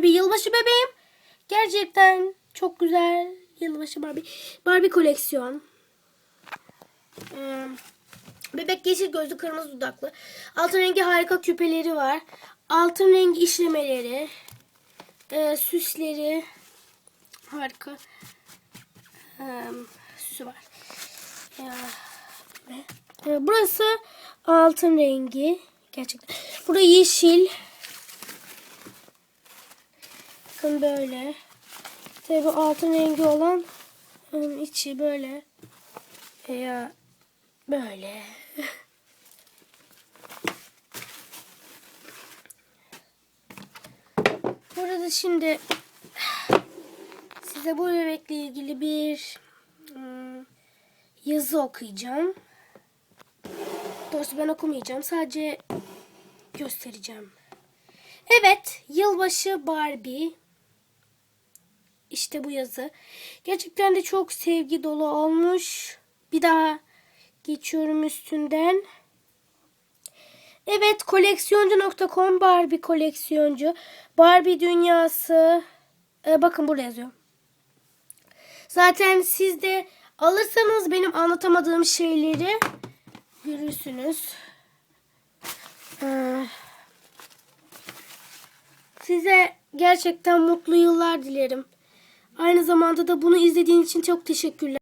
Barbie yılbaşı bebeğim. Gerçekten çok güzel yılbaşı Barbie. Barbie koleksiyon. Bebek yeşil gözlü kırmızı dudaklı. Altın rengi harika küpeleri var. Altın rengi işlemeleri. Ee, süsleri. Harika. Ee, süsü var. E, burası altın rengi. Gerçekten. Burada yeşil. Böyle. Tabi altın rengi olan içi böyle. Veya böyle. Burada şimdi size bu bebekle ilgili bir ım, yazı okuyacağım. Doğrusu ben okumayacağım. Sadece göstereceğim. Evet, yılbaşı Barbie. İşte bu yazı. Gerçekten de çok sevgi dolu olmuş. Bir daha geçiyorum üstünden. Evet, koleksiyoncu.com Barbie koleksiyoncu. Barbie dünyası. Ee, bakın burada yazıyor. Zaten siz de alırsanız benim anlatamadığım şeyleri görürsünüz. Ee, size gerçekten mutlu yıllar dilerim. Aynı zamanda da bunu izlediğin için çok teşekkürler.